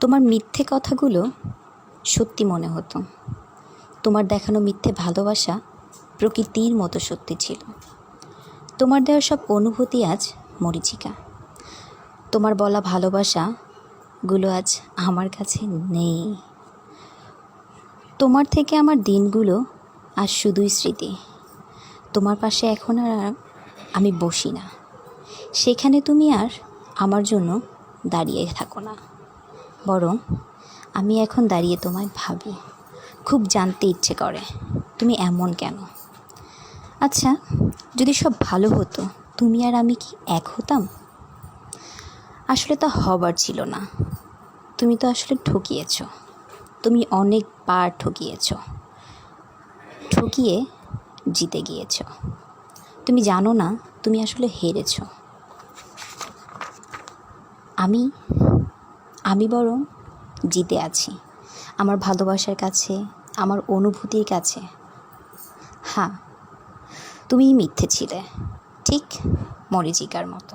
তোমার মিথ্যে কথাগুলো সত্যি মনে হতো। তোমার দেখানো মিথ্যে ভালোবাসা প্রকৃতির মতো সত্যি ছিল। তোমার দেওয়া সব অনুভূতি আজ মরিচিকা। তোমার বলা ভালোবাসাগুলো আজ আমার কাছে নেই। তোমার থেকে আমার দিনগুলো আজ শুধুই স্মৃতি। তোমার পাশে এখন আর আমি বসি না। সেখানে তুমি আর আমার জন্য দাঁড়িয়ে থাকো না। বরং আমি এখন দাঁড়িয়ে তোমায় ভাবি। খুব জানতে ইচ্ছে করে, তুমি এমন কেন? আচ্ছা যদি সব ভালো হতো, তুমি আর আমি কি এক হতাম? আসলে তা হবার ছিল না। তুমি তো আসলে ঠকিয়েছ। তুমি অনেকবার ঠকিয়েছ। ঠকিয়ে জিতে গিয়েছ। তুমি জানো না, তুমি আসলে হেরেছ। আমি আমি বরং জিতে আছি। আমার ভালোবাসার কাছে, আমার অনুভূতির কাছে। হ্যাঁ তুমি মিথ্যে ছিলে, ঠিক মরিচিকার মতো।